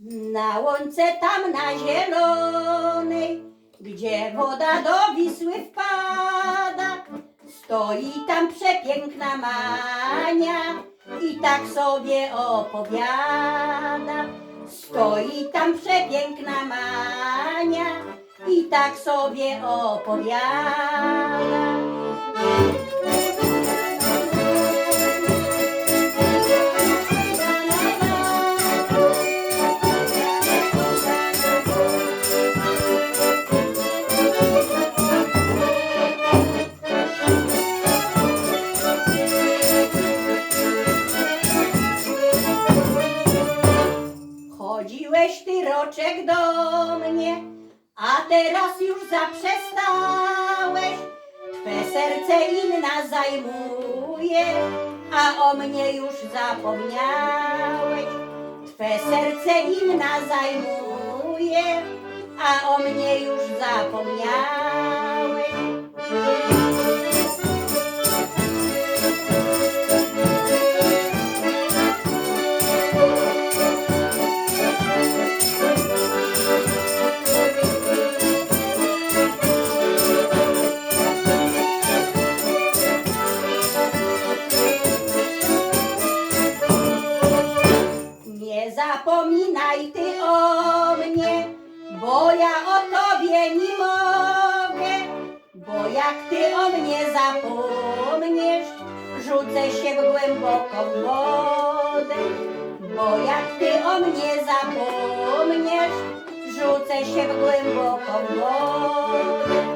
Na łące tam na zielonej, gdzie woda do Wisły wpada, stoi tam przepiękna Mania i tak sobie opowiada. Stoi tam przepiękna Mania i tak sobie opowiada. A teraz już zaprzestałeś. Twe serce inna zajmuje, a o mnie już zapomniałeś. Twe serce inna zajmuje, a o mnie już zapomniałeś. Zapominaj ty o mnie, bo ja o tobie nie mogę. Bo jak ty o mnie zapomniesz, rzucę się w głęboką wodę. Bo jak ty o mnie zapomniesz, rzucę się w głęboką wodę.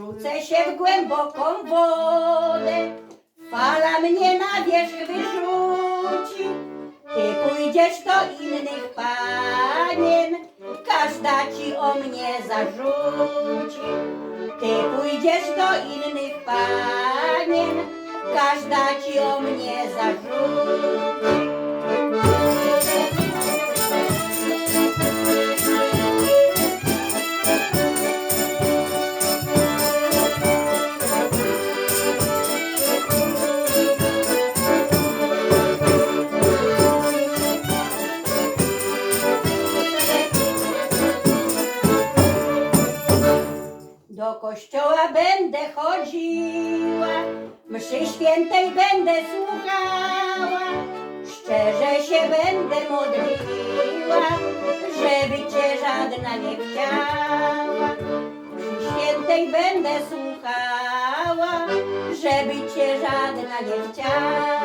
Rzucę się w głęboką wodę, fala mnie na wierzch wyrzuci. Ty pójdziesz do innych panien, każda ci o mnie zarzuci. Ty pójdziesz do innych panien, każda ci o mnie zarzuci. Do kościoła będę chodziła, mszy świętej będę słuchała, szczerze się będę modliła, żeby cię żadna nie chciała. Mszy świętej będę słuchała, żeby cię żadna nie chciała.